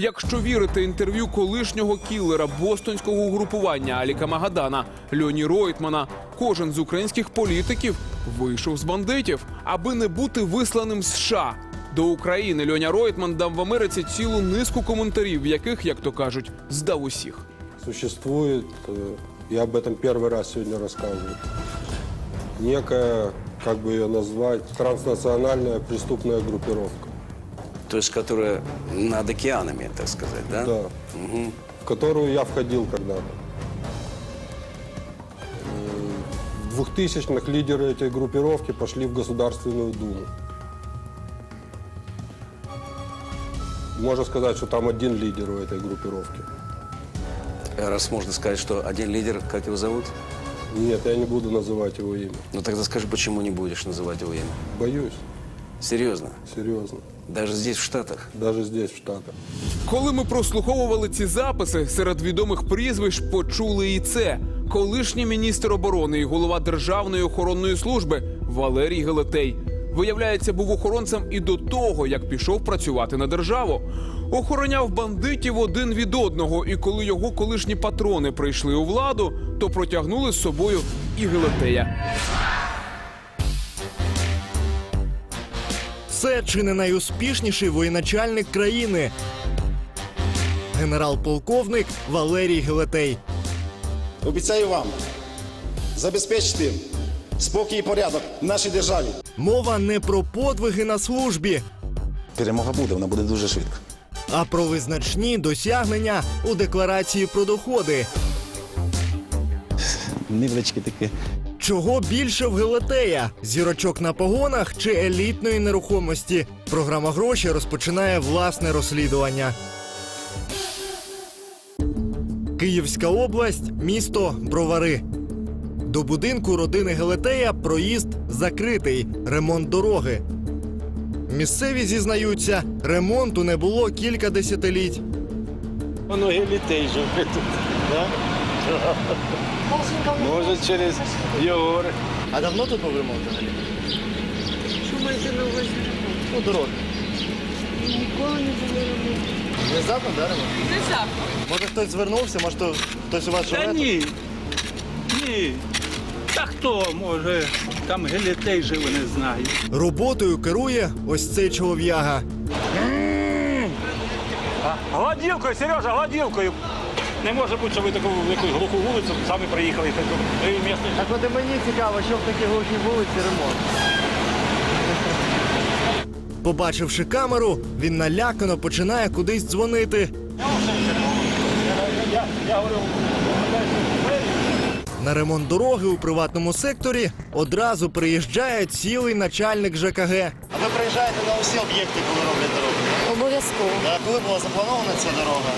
Якщо вірити інтерв'ю колишнього кілера бостонського угрупування Аліка Магадана Льоні Ройтмана, кожен з українських політиків вийшов з бандитів, аби не бути висланим з США. До України Льоня Ройтман дав в Америці цілу низку коментарів, в яких, як то кажуть, здав усіх. Существует, э, я об этом первый раз сегодня рассказываю, некая, как бы ее назвать, транснациональная преступная группировка. То есть, которая над океанами, так сказать, да? Да. В которую я входил когда-то. Э, В 2000-х лидеры этой группировки пошли в Государственную Думу. Можно сказать, что там один лидер у этой группировки. Раз можно сказать, что один лидер, как его зовут? Нет, я не буду называть его имя. Ну тогда скажи, почему не будешь называть его имя? Боюсь, Серьезно? серьезно. Даже здесь, в Штатах? Даже здесь, в Штатах. Коли ми прослуховували ці записи, серед відомих прізвищ почули і це. Колишній міністр оборони і голова Державної охоронної служби Валерій Гелетей. Виявляється, був охоронцем і до того, як пішов працювати на державу. Охороняв бандитів один від одного, і коли його колишні патрони прийшли у владу, то протягнули з собою і Гелетея. Це чи не найуспішніший воєначальник країни. Генерал-полковник Валерій Гелетей. Обіцяю вам забезпечити спокій і порядок в нашій державі. Мова не про подвиги на службі, Перемога буде, вона буде дуже швидко. а про визначні досягнення у декларації про доходи. Невеличкі такі. Чого більше в Гелетея? Зірочок на погонах чи елітної нерухомості? Програма гроші розпочинає власне розслідування. Київська область, місто Бровари. До будинку родини Гелетея проїзд закритий, ремонт дороги. Місцеві зізнаються, ремонту не було кілька десятиліть. Воно гелітей живе тут. Може через його. А давно тут був ремонт взагалі? Що маєте на увазі ремонт? Ну, дороги. Ніколи не було ремонту. Внезапно, да, ремонт? Внезапно. Може хтось звернувся, може хто- хтось у вас живе? Та ні. Ні. Та хто може? Там гелітей живе, не знаю. Роботою керує ось цей чолов'яга. Гладілкою, Сережа, гладілкою. Не може бути, що ви таку велику глуху вулицю самі приїхали. і таку- і місто- Так от і мені цікаво, що в такій глухій вулиці ремонт. Побачивши камеру, він налякано починає кудись дзвонити. Я, я говорю, На ремонт дороги у приватному секторі одразу приїжджає цілий начальник ЖКГ. А ви приїжджаєте на усі об'єкти, коли роблять дорогу? Обов'язково. Коли була запланована ця дорога?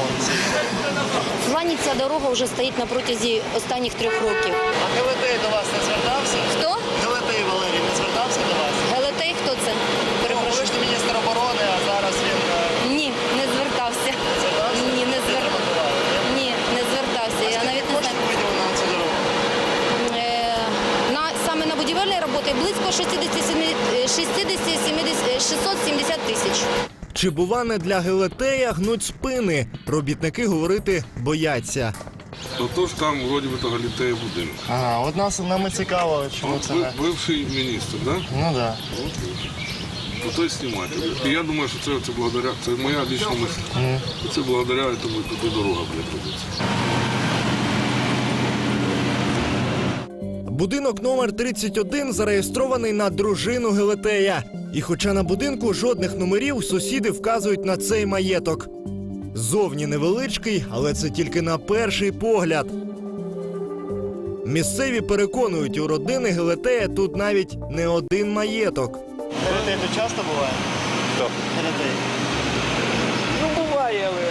Ремонт. В плані ця дорога вже стоїть на протязі останніх трьох років. А Гелетей до вас не звертався? Хто? Гелетей Валерій не звертався до вас? Гелетей хто це? Ну, Перепрошую. колишній міністр оборони, а зараз він е, Ні, не звертався. звертався? Ні, не звертався. Ні? Не звертався. Я навіть не знаю. на цю дорогу? Е, на, саме на будівельні роботи близько 67, е, 60, 70, е, 670 тисяч. Чи бува не для Гелетея гнуть спини? Робітники говорити бояться. Отож там вроді би того літає будинок. Ага, от нас нам цікаво, чому От ви- бивший міністр, да? Ну да. Ну той зніматель. І я думаю, що це, це благодаря, це моя лічна мисль. Це благодаря тому туди дорога буде робиться. Будинок номер 31 зареєстрований на дружину Гелетея. І хоча на будинку жодних номерів, сусіди вказують на цей маєток. Зовні невеличкий, але це тільки на перший погляд. Місцеві переконують, у родини Гелетея тут навіть не один маєток. Гелетей тут часто буває? Хто? Гелетей. Ну, буває, але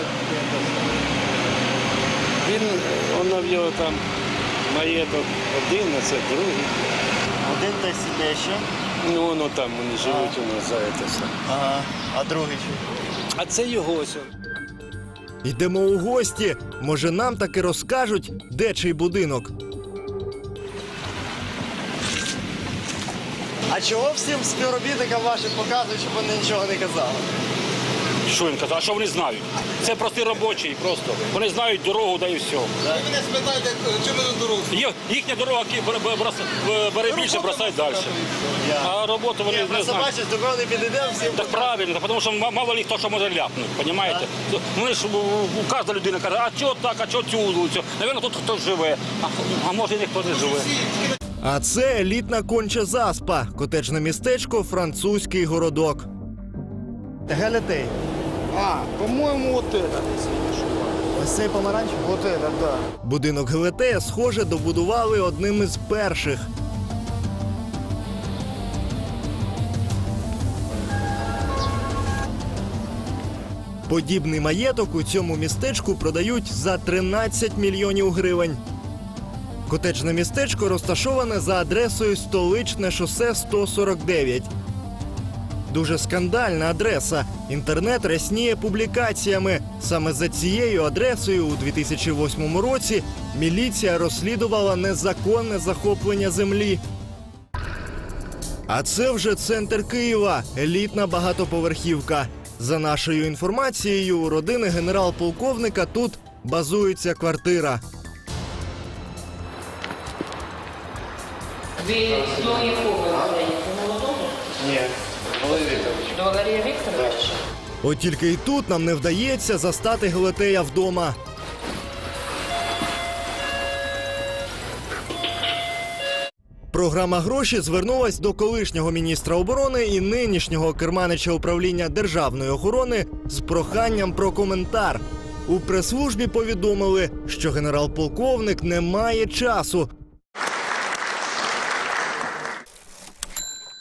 він, воно в його там маєток один, а це другий. Один та сіде ще. Ну, воно там вони живуть у нас за це все. Ага. А другий чи? А це його ось. Йдемо у гості. Може, нам таки розкажуть, де чий будинок. А чого всім співробітникам вашим показують, щоб вони нічого не казали? Що він казав? А що вони знають? Це прості робочі просто. Вони знають дорогу, да і все. Ви мене спитаєте, чому ви дорогу? Є- Їхня дорога ки- бер- бер- брос- бере більше, бросають далі. А роботу вони не знають. до кого не підійдемо, всім Так правильно, тому що мало ли хто що може ляпнути, розумієте? Вони ж у- у- кожна людина каже, а чого так, а чого цю вулицю? Навірно, тут хтось живе, а, а може і ніхто не живе. А це елітна конча заспа, котеджне містечко, французький городок. Гелетей. А, по-моєму, от це. Ось цей помаранчевий? Это, да. Будинок Гелетея, схоже, добудували одним із перших. Подібний маєток у цьому містечку продають за 13 мільйонів гривень. Котеджне містечко розташоване за адресою столичне шосе 149. Дуже скандальна адреса. Інтернет рясніє публікаціями. Саме за цією адресою у 2008 році міліція розслідувала незаконне захоплення землі. А це вже центр Києва, елітна багатоповерхівка. За нашою інформацією, у родини генерал-полковника тут базується квартира. Ви до якого молодого? Ні. До Валерія Вікторовича? От тільки і тут нам не вдається застати Гелетея вдома. Програма гроші звернулась до колишнього міністра оборони і нинішнього керманича управління державної охорони з проханням про коментар. У прес-службі повідомили, що генерал-полковник не має часу,